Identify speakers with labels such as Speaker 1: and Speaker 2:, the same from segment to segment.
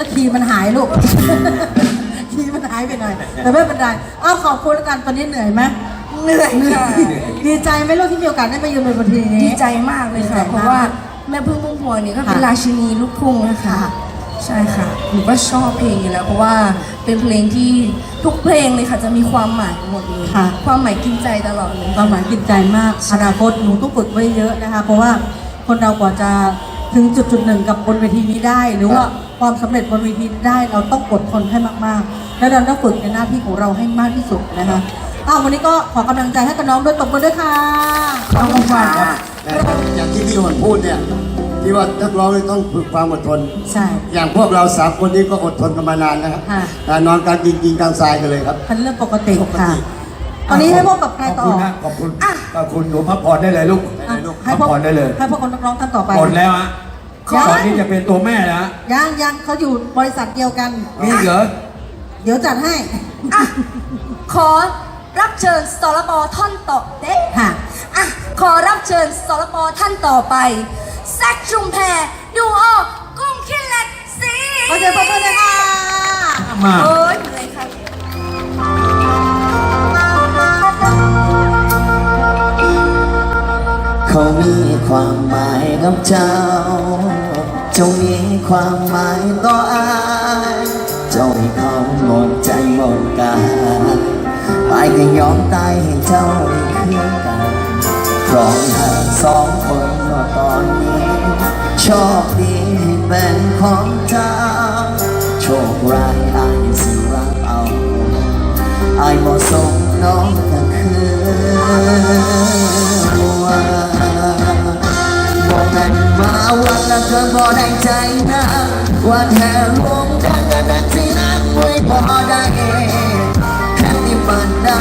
Speaker 1: แล้วคีย์มันหายลูก คีย์มันหายไปหน่อยแต่ไม่เป็นไรอ้าวขอบคุณแล้วกันตอนนี้เหนื่อยไหม
Speaker 2: เหนื่อย
Speaker 1: เหนื่อ
Speaker 2: ค่ะ
Speaker 1: ยดีใจไหมลูกที่มีโอกาสได้มายืนบนเวที
Speaker 2: ดี
Speaker 1: นี้
Speaker 2: ใจมากเลยค่ะ
Speaker 1: ดีใจมาก
Speaker 2: เพราะว่าแม่พึ่งพุ่มพวงเนี่ยก็เป็น
Speaker 1: ค่ะ
Speaker 2: ราชินีลูกทุ่งนะคะ
Speaker 1: ค่ะ
Speaker 2: ใช่ค่ะหนูก็ชอบเพลงอยู่แล้วเพราะว่าเป็นเพลงที่ทุกเพลงเลยค่ะจะมีความหมายหมดเลย
Speaker 1: ค่ะ
Speaker 2: ความหมายกินใจตลอดเลย
Speaker 1: ความหมายกินใจมากอนาคตหนูต้องฝึกไว้เยอะนะคะ เพราะว่าคนเรากว่าจะถึงจุดจุดๆหนึ่งกับบนเวทีนี้ได้หรือว่า ความสำเร็จบนเวทีนี้ได้เราต้องอดทนให้มากๆ และเราต้องฝึกในหน้าที่ของเราให้มากที่สุดนะคะอ้าววันนี้ก็ขอกำลังใจให้กับน้องด้วยตบมือด้วยค่ะ
Speaker 2: ขอบคุณค่ะ
Speaker 3: แต่อย่างที่พี่หวนพูดเนี่ยที่ว่านักร้องนี่ต้องฝึกความอดทน
Speaker 1: ใช่
Speaker 3: อย่างพวกเราสามคนนี้ก็อดทนกันมานานนะครับ
Speaker 1: ค่ะ
Speaker 3: การนอนกลางกินกินกลางทรายกันเลยครับ
Speaker 1: เป็นเรื่องปกติ
Speaker 3: ปกติ
Speaker 1: ค่ะตอนนี้ให้พบกับใครต่อ
Speaker 4: ขอบคุณนะขอบคุณขอบคุณหนูพักผ่อนได้เลยลูก
Speaker 1: อะ
Speaker 4: พั
Speaker 1: ให้
Speaker 4: ก
Speaker 1: พบ
Speaker 4: ผ่อนได้เลย
Speaker 1: ให้พบกับนักร้องท่านต่อไป
Speaker 4: หมดแล้วฮะ
Speaker 1: ยัง
Speaker 4: ตอนนี้จะเป็นตัวแม่แล้วฮะ
Speaker 1: ยังยังเขาอยู่บริษัทเดียวกัน
Speaker 4: นี่เหรอ
Speaker 1: เดี๋ยวจัดให้
Speaker 2: อะขอรับเชิญสรปท่อนต่อเด็ก
Speaker 1: ค่ะ
Speaker 2: อะขอรับเชิญสรปท่านต่อไปแซคชุมแพรดูโอกุ้งขี้เหล็กสี
Speaker 1: ขอเชิญพบกันเลยค่ะ
Speaker 4: มา
Speaker 2: โอ้ยเหนื่อยค่ะ
Speaker 5: เขามีความหมายกับเจ้าเจ้ามีความหมายต่ออายเจ้าให้เขาหมดใจหมดกายอายก็ยอมตายให้เจ้าได้คืนกันครองหาสองคนก็ตอนนี้โชคดีให้เป็นของเจ้า โชคร้ายอายสิรับเอาอายบ่ส่งน้องก็คือว่า บอกกันมาวันละเธอบ่ได้ใจนะว่าแค่ลงกันกันนั้นที่นั้นไว้บ่ได้แค่นี้ปานได้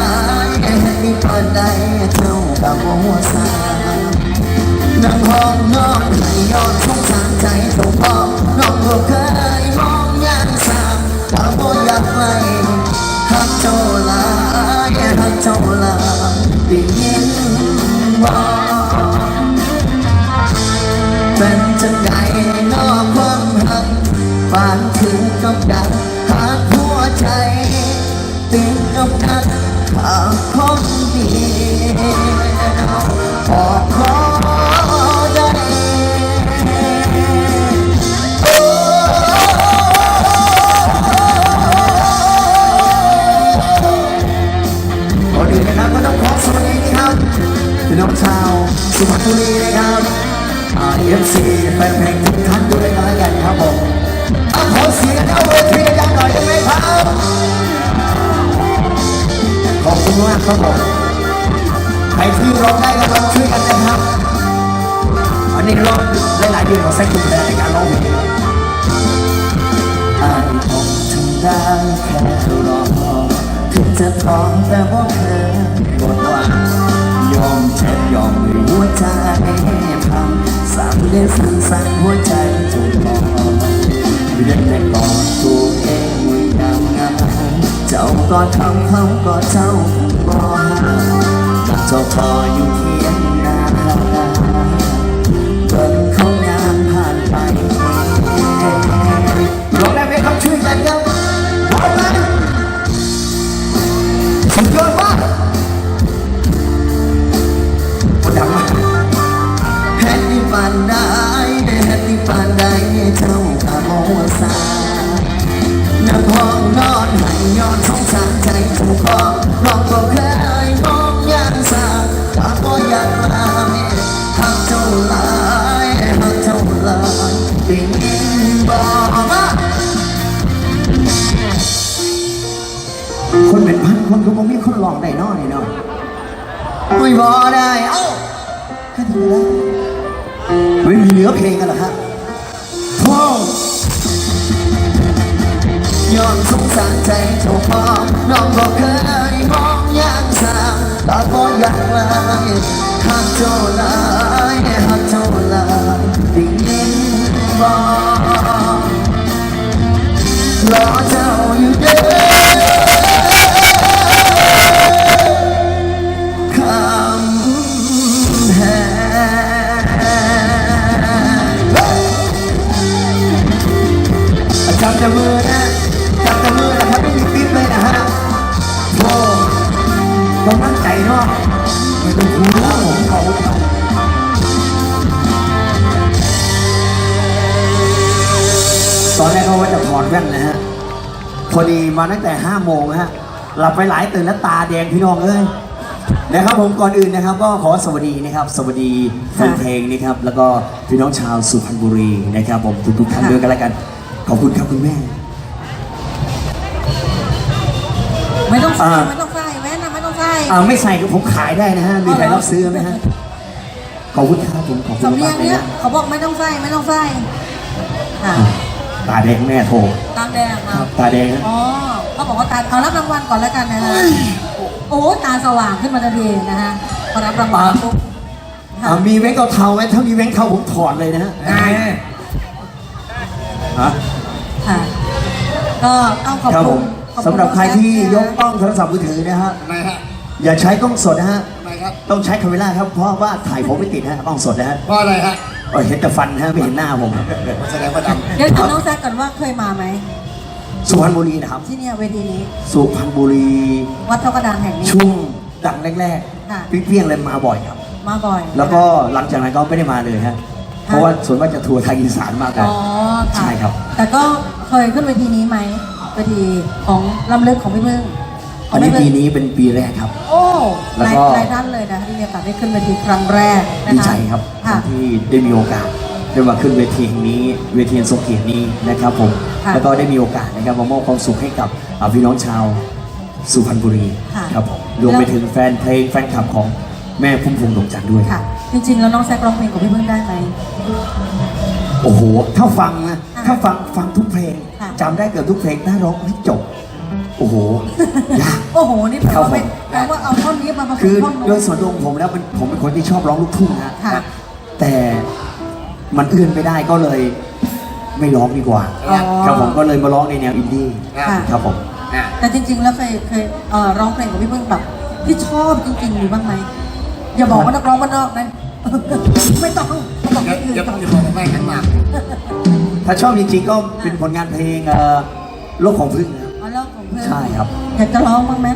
Speaker 5: แค่นี้ปานได้เท่ากับหัวสานั่งห้องนอนให้ยอดสงสารใจสงพองน้องบ่เคยมองอย่างสามถ้าบ่อยากไปฮักเจ้าลายฮักเจ้าลายได้ยินบ่เป็ ถึงกับดักหากหัวใจติดกับดักหาคนดีขอขอได้ก่อดีนะครับก็ต้องขอสวัสดีนะครับพี่น้องชาวสุพรรณบุรีนะครับอ่าเอฟซีแฟนเพลงทุกท่านด้วยกันแล้วกันครับผม ขอเสียงเอาเวทีดังๆหน่อยได้ไหมครับ ขอบคุณมากครับผมใครที่ร้องได้ก็ลองช่วยกันนะครับ อันนี้ร้องหลายๆเดือนของแซคคุณแลในการร้องเพลงอายคงทำได้แค่รอถึงจะท้องแต่ว่าเคยหมดหวังยอมเจ็บยอมด้วยหัวใจพังสั่งเลือสั่งสั่งหัวใจจนพอ เรียกแต่กอดตัวเองไว้ดำงามเจ้าก็ทำเขาก็เจ้าบ่หาเจ้าพออยู่เทียง คนเป็นพันคนก็บ่มีคนลองได้น้อยเนาะไม่พอได้ เอ้าแค่นี้แล้วไม่มีเนื้อเพลงกันหรอครับพ่อยอมสงสารใจเจ้าของน้องก็เคยมองอย่างสามตาก็อยากลาหักเจ้าลายหักเจ้าลายได้ยินบอกรอเจ้า จับจับมือนะจับจับมือนะครับไม่มีปิ๊บเลยนะฮะโอ้ต้องมั่นใจเนาะไม่ต้องคูนะผมเขาตอนแรกเขาว่าจะถอดแว่นนะฮะ พอดีมาตั้งแต่ห้าโมงฮะ หลับไปหลายตื่นแล้วตาแดงพี่น้องเอ้ยนะครับผมก่อนอื่นนะครับก็ขอสวัสดีนะครับ สวัสดีแฟนเพลงนะครับ แล้วก็พี่น้องชาวสุพรรณบุรีนะครับผมทุกทุกๆท่านด้วยกันแล้วกัน ขอบคุณครับคุณแม่
Speaker 1: ไม่ต้องใส่
Speaker 5: อ่า
Speaker 1: ไม่ต้องใส่แว่นนะไม่ต้องใส่
Speaker 5: อ่าไม่ใส่ก็ผมขายได้นะฮะ มีใครรับซื้อไหมฮะ ขอบคุณครับผม ขอบคุณ
Speaker 1: สำเนีย
Speaker 5: มางกๆเลย
Speaker 1: เนี้ย
Speaker 5: นะ
Speaker 1: เขาบอกไม่ต้องใส่ไม่ต้องใส่ค่ะ
Speaker 5: ตาแดงแม่โทร
Speaker 1: ตามแดง
Speaker 5: ค
Speaker 1: มา
Speaker 5: รับตาแดงนะ
Speaker 1: อ๋อเขาบอกว่าตาเอารับรางวัลก่อนแล้วกันนะฮะโอ้ตาสว่างขึ้นมาทันทีนะฮะพอรับรางวัลปุ๊บค่ะ
Speaker 5: อ่ามีแว้งเทาๆไหมถ้ามีแว้งเทาผมถอดเลยนะฮะ
Speaker 4: ไง
Speaker 5: ฮะ
Speaker 1: ค่ะ ก็ต้องขอบ
Speaker 5: ครับผ
Speaker 1: คุณ
Speaker 5: ม
Speaker 1: ขอณ
Speaker 5: สำหรับใครที่ยก
Speaker 1: นะ
Speaker 5: กล้องโทรศัพท์มือถือนะฮะ
Speaker 3: ทำไมฮะ
Speaker 5: อย่าใช้กล้องสดนะฮะ
Speaker 3: ทำไมครับ
Speaker 5: ต้องใช้คาเมล่าครับเพราะว่าถ่ายผมไม่ติดฮะกล้องสดนะฮะ
Speaker 3: เพราะอะไรฮะ
Speaker 5: เออเห็นแต่ฟันฮะไม่เห็นหน้าผม
Speaker 3: แสดงว่าด
Speaker 1: เดี๋ยวถามน้องแซกก่อนว่าเคยมาไหม
Speaker 5: สุพรรณบุรีนะครับ
Speaker 1: ที่เนี่ยเวทีนี้
Speaker 5: สุพรรณบุรี
Speaker 1: วัดเท่ากระดานแห่งนี้
Speaker 5: ช่วงดังแรก
Speaker 1: ค่ะ
Speaker 5: ๆเปรี้ยงๆเลยมาบ่อยครับ
Speaker 1: มาบ่อย
Speaker 5: แล้วก็หลังจากนั้นก็ไม่ได้มาเลยฮะ เพราะว่าส่วนมากจะทัวร์ทางอีสานมากกว่า
Speaker 1: อ๋อค่ะ
Speaker 5: ใช่ครับ
Speaker 1: แต่ก็เคยขึ้นเวทีนี้ไหมเวทีของลำลึกของพี่เมือง
Speaker 5: อันนี้ปีนี้เป็นปีแรกครับ
Speaker 1: โอ้
Speaker 5: แล้ว
Speaker 1: หลาย
Speaker 5: ก็
Speaker 1: หลายท่านเลยนะที่มีโอกาสได้ขึ้นเวทีครั้งแรกนะคะ
Speaker 5: ดีใจครับ
Speaker 1: ค่ะ
Speaker 5: ที่ได้มีโอกาสได้มาขึ้นเวทีแห่งนี้ เวทีอันทรงเกียรตินี้นะครับผม
Speaker 1: ค่ะ
Speaker 5: แล้วก็ได้มีโอกาสนะครับมามอบความสุขให้กับอ่าพี่น้องชาวสุพรรณบุรี
Speaker 1: ค่ะ
Speaker 5: ครับผมรวมไปถึงแฟนเพลงแฟนคลับของแม่พุ่มพวงดวงจันทร์ด้วย
Speaker 1: ค่ะ จริงๆ แล้วน้องแซกร้องเพลงของพี่เมืองได้ไหม
Speaker 5: โอ้โห ถ้าฟังนะ
Speaker 1: ค่ะ
Speaker 5: ถ้าฟังฟังทุกเพลง
Speaker 1: ค่ะ
Speaker 5: จำได้เกือบทุกเพลงถ้าร้องไม่จบ โอ้โห ยาก
Speaker 1: โอ้โห นี่แปล
Speaker 5: ครับ
Speaker 1: ว่าไม่
Speaker 5: ผม
Speaker 1: แปลว่าเอาท่อนนี้มาผส
Speaker 5: คื
Speaker 1: ม
Speaker 5: อ
Speaker 1: ท่อน
Speaker 5: โด
Speaker 1: นู้
Speaker 5: ย
Speaker 1: น
Speaker 5: ส่วนตัวของผมแล้วเป็นผมเป็นคนที่ชอบร้องลูกทุ่งนะ
Speaker 1: ค่ะ
Speaker 5: นะแต่มันเอื้อนไม่ได้ก็เลยไม่ร้องดีกว่า
Speaker 1: อ๋อ
Speaker 5: ครับผมก็เลยมาร้องในแนวอินดี้
Speaker 1: ค่ะ
Speaker 5: ครับผมำ
Speaker 3: อะ
Speaker 1: แต่จริง ๆ แล้วเคยเคยเอ่อร้องเพลงของพี่เมืองแบบที่ชอบจริงๆมีบ้างไหมอย่าบอกว่านักร้องบ้านนอกนะ ไม่ต้องต้องบอก
Speaker 3: อย่า
Speaker 1: ที่อื่น
Speaker 3: อย่า
Speaker 1: ก่อน
Speaker 3: อย่าบอกว่าไม่ขันหมาก
Speaker 5: ถ้าชอบจริงๆก็เป็นผลงานเพลงเอ่อโลกของพึ่งนะครับ
Speaker 1: เอาเรื่องของเพื่อน
Speaker 5: ใช่ครับ
Speaker 1: อยากจะร้องบ้างไหม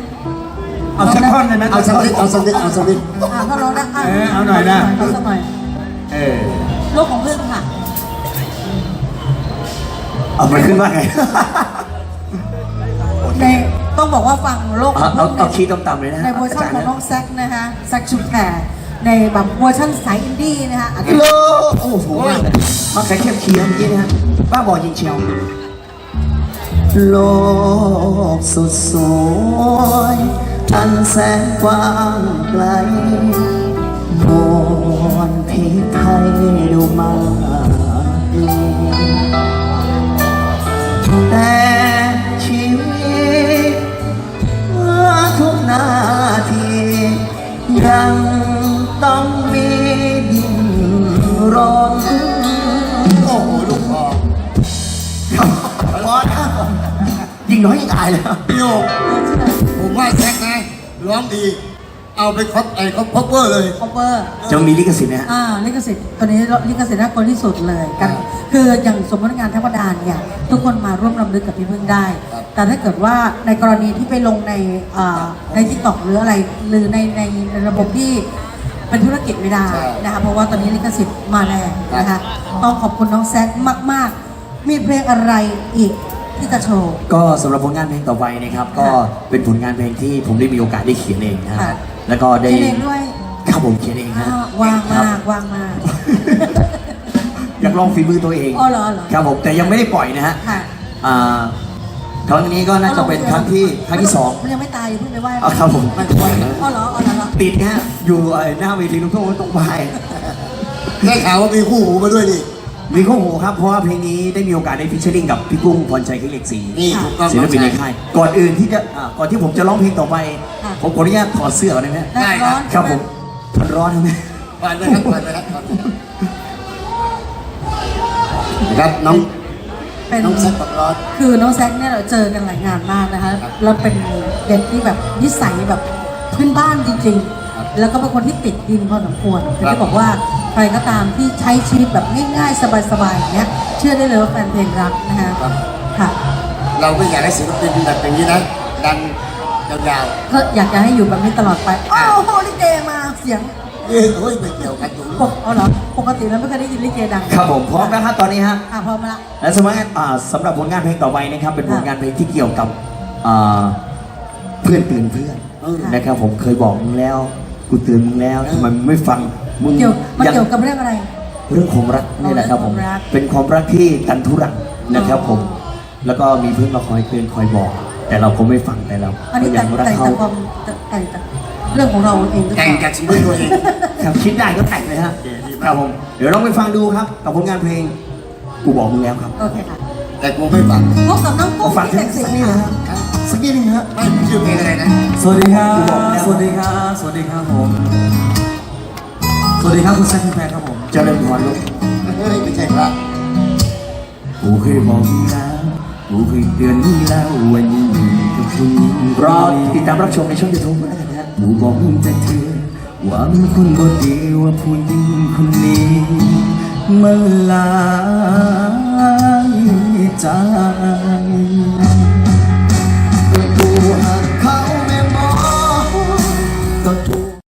Speaker 4: เอาสักท่อนเลยไหม
Speaker 3: เอาสักนิดเอาสักนิดเอาสักนิด
Speaker 1: อ่าถ้าร้องได้ะ
Speaker 4: เออเอาหน่อยนะ
Speaker 1: เอาสักหน่อย
Speaker 4: เออ
Speaker 1: โลกของเพื่อนค่ะ
Speaker 5: เอามันขึ้นว่าไง
Speaker 1: ในต้องบอกว่าฟังโลกข
Speaker 5: เอา
Speaker 1: อง
Speaker 5: เอา
Speaker 1: พื่ง
Speaker 5: เอาคีย์ต่ำๆเลยนะ
Speaker 1: ในเวอร์ชันของน้องแซกนะคะแซกชุมแพร ในแบบเวอร์ชันสายอินดี้นะคะอาจจะ
Speaker 5: โลโอ้โหมากเลยมาแค่เข้มเคียงเมื่อกี้นะฮะบ้าบอจริงเชียวโลกสุดสวยอันแสนกว้างไกลายเลย
Speaker 3: พี่โยกผมว่าแซกนะร้องดี เอาไปครอบไอ้ครอบครอบเวอร์เลย
Speaker 1: คอเวอร์
Speaker 5: จะมีลิขสิทธิ์นะฮะ
Speaker 1: อ่าลิขสิทธิ์ตัวนี้ลิขสิทธิ์น่ากลัวที่สุดเลยกัน
Speaker 3: ครับ
Speaker 1: คืออย่างสมมติงานเทวดาเนี่ยทุกคนมาร่วมรำลึกกับพี่พึ่งได้
Speaker 3: ครับ
Speaker 1: แต่ถ้าเกิดว่าในกรณีที่ไปลงในอ่าในทิกตอกหรืออะไร หรือในในในระบบที่เป็นธุรกิจไม่ได้นะคะเพราะว่าตอนนี้ลิขสิทธิ์มาแรงนะคะต้องขอบคุณน้องแซคมาก ๆ มีเพลงอะไรอีก ที่จะโชว์
Speaker 5: ก็สำหรับผลงานเพลงต่อไปนะครับ ก็เป็นผลงานเพลงที่ผมได้มีโอกาสได้เขียนเองนะฮะ
Speaker 1: ค่ะ
Speaker 5: แล้วก็ได้
Speaker 1: เขียนเองด้วย
Speaker 5: ครับผมเขียนเองฮะ
Speaker 1: อ่าว่าง
Speaker 5: ครั
Speaker 1: มา
Speaker 5: บ
Speaker 1: กว่างมาก
Speaker 5: อยากลองฝีมือตัวเอง
Speaker 1: อ๋อเหรอเหรอ
Speaker 5: ครับผมแต่ยังไม่ได้ปล่อยนะฮะ
Speaker 1: ค่ะ
Speaker 5: อ่าครั้งนี้ก็น่าจะเป็นครั้งที่ครั้งที่สอง
Speaker 1: มันยังไม่ตายอย่าเพิ่งไปไหว้
Speaker 5: อ๋อครับผม
Speaker 1: มันอ๋อเหรออ๋อเหรออ๋อเหรอ
Speaker 5: ติดนะฮะอยู่ไอ้หน้าเวทีลูกทุ่งตรงไป
Speaker 3: ได้ข่าวว่ามีคู่หูมาด้วยนี่
Speaker 5: มีข้อหูครับเพราะว่าเพลงนี้ได้มีโอกาสได้ฟิชเชอริงกับพี่กุ้งพรชัยขึ้นเหล็กสี
Speaker 3: นี่ถูกต้อง
Speaker 5: ศิลปินในค่ายก่อนอื่นที่จะอ่าก่อนที่ผมจะร้องเพลงต่อไปผมขออนุญาตถอดเสื้อก่อนได้ไหม
Speaker 1: ได้ร้อน
Speaker 5: ครับผมมันร้อนใช่ไหม
Speaker 3: ผ่านเลยครับผ่านเลยครับผ่านเลยครับน้อง
Speaker 1: เป็น
Speaker 3: น้องแซกกับร้อน
Speaker 1: คือน้องแซคเนี่ยเราเจอกันหลายงานมากนะคะแล้วเป็นเด็กที่แบบนิสัยแบบพื้นบ้านจริง
Speaker 3: ครับ
Speaker 1: ๆ แล้วก็เป็นคนที่ติดดินพอสมควรคือ
Speaker 3: ครับ
Speaker 1: ที่บอกว่าใครก็ตามที่ใช้ชีวิตแบบง่ายๆ สบายๆอย่างเงี้ยเชื่อได้เลยว่าแฟนเพลงรักนะคะ
Speaker 3: ครับ
Speaker 1: ค่ะ
Speaker 3: เราไม่อยากให้ศิลปินแบบอย่างนี้นะ ดังยาว
Speaker 1: ก็อยากจะให้อยู่แบบนี้ตลอดไปโอ้โหลิเกมาเสียง
Speaker 3: ๆเอ้ยเฮ้ยไม่เกี่ยวกันตรงนี้
Speaker 1: ปกเอาเหรอปกติแล้วไม่เคยได้ยินลิเกดัง
Speaker 5: ครับผมพร้อมนะฮะตอนนี้ฮะ
Speaker 1: อะพร้อมละ
Speaker 5: และสำหรับอ่าสำหรับผลงานเพลงต่อไปนะครับ เป็นผลงานเพลงที่เกี่ยวกับอ่าเพื่อนตื่นเพื่อน
Speaker 3: เออ
Speaker 5: นะครับผมเคยบอกมึงแล้ว กูเตือนมึงแล้วทำไมมึงไม่ฟังมึง
Speaker 1: เกี่ยวมัน
Speaker 5: ยัง
Speaker 1: เกี่ยวกับเรื่องอะไร
Speaker 5: เรื่องของรักนี่แหละครับผม
Speaker 1: เรื่องความรัก
Speaker 5: เป็นความรักที่กันทุรังนะครับ
Speaker 1: อ๋อ
Speaker 5: ผม แล้วก็มีเพื่อนมาคอยเตือนคอยบอก แต่เราก็ไม่ฟังแต่เรา
Speaker 1: อันนี้
Speaker 5: ก็
Speaker 1: แต่
Speaker 5: ยัง
Speaker 1: ง
Speaker 5: รัก
Speaker 1: แต่ง
Speaker 5: เขา
Speaker 1: แต่ความแต่งแต่เรื่องของเราเองหรือเป
Speaker 3: แต่ง
Speaker 1: ล่า
Speaker 3: กับชีวิตตัวเอง
Speaker 5: ครับคิดได้ก็แต่งเลยฮะ
Speaker 3: โอเคดีมาก
Speaker 5: ครับผมเดี๋ยวลองไปฟังดูครับกับผลงานเพลง กูบอกมึงแล้วครับ
Speaker 1: โอเคค่ะ
Speaker 3: แต่กูไม่ฟัง
Speaker 1: พบกับน้องกุ้ง
Speaker 5: ฟัง
Speaker 1: ที่
Speaker 5: สั
Speaker 1: แต่
Speaker 5: ก
Speaker 1: งสิ
Speaker 5: นิ
Speaker 1: ง
Speaker 5: ดนึง
Speaker 1: ค่ะ
Speaker 5: ฮะ สักนิดนึงฮะ
Speaker 3: ไม่ชื่อเพลงอะไรนะ
Speaker 4: สวัสดีครับ สวัสดีครับ สวัสดีครับผม สวัสดีครับคุณแซคคุณแพรครับผม
Speaker 5: เจริญพรลูก
Speaker 3: เฮ้ยไม่ใช่พระ
Speaker 4: กูเคยบอกมึงแล้วกูเคยเตือนมึงแล้ววันนี้มึงกับคุณ
Speaker 5: รอติดตามรับชมในช่องยูทูบก็ได้กันนะฮะ
Speaker 4: กูบอกมึงแต่เธอว่ามึงคนบ่ดีว่าผู้หญิงคนนี้มันหลายใจ